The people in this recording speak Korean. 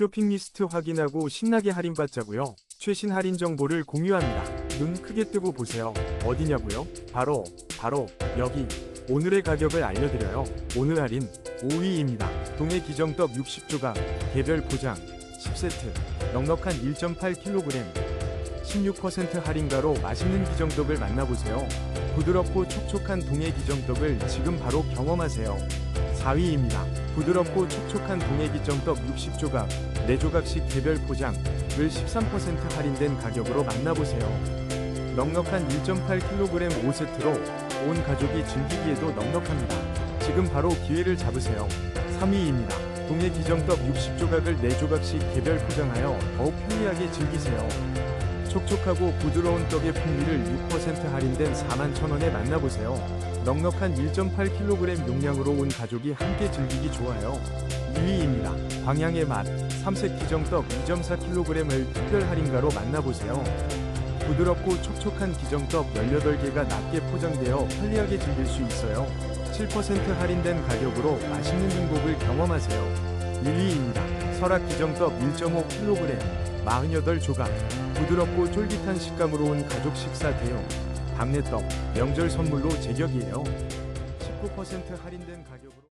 쇼핑 리스트 확인하고 신나게 할인받자고요. 최신 할인 정보를 공유합니다. 눈 크게 뜨고 보세요. 어디냐고요? 바로 바로 여기. 오늘의 가격을 알려드려요. 오늘 할인 5위입니다. 동해 기정떡 60조각, 개별 포장 10세트, 넉넉한 1.8kg, 16% 할인가로 맛있는 기정떡을 만나보세요. 부드럽고 촉촉한 동해 기정떡을 지금 바로 경험하세요. 4위입니다. 부드럽고 촉촉한 동해 기정떡 60조각, 4조각씩 개별 포장을 13% 할인된 가격으로 만나보세요. 넉넉한 1.8kg 5세트로 온 가족이 즐기기에도 넉넉합니다. 지금 바로 기회를 잡으세요. 3위입니다. 동해 기정떡 60조각을 4조각씩 개별 포장하여 더욱 편리하게 즐기세요. 촉촉하고 부드러운 떡의 풍미를 6% 할인된 41,000원에 만나보세요. 넉넉한 1.8kg 용량으로 온 가족이 함께 즐기기 좋아요. 2위입니다. 광양의 맛 삼색 기정떡 2.4kg을 특별 할인가로 만나보세요. 부드럽고 촉촉한 기정떡 18개가 낮게 포장되어 편리하게 즐길 수 있어요. 7% 할인된 가격으로 맛있는 행복을 경험하세요. 1위입니다. 설악 기정떡 1.5kg 48조각 부드럽고 쫄깃한 식감으로 온 가족 식사 대용 박내떡 명절 선물로 제격이에요. 19% 할인된 가격으로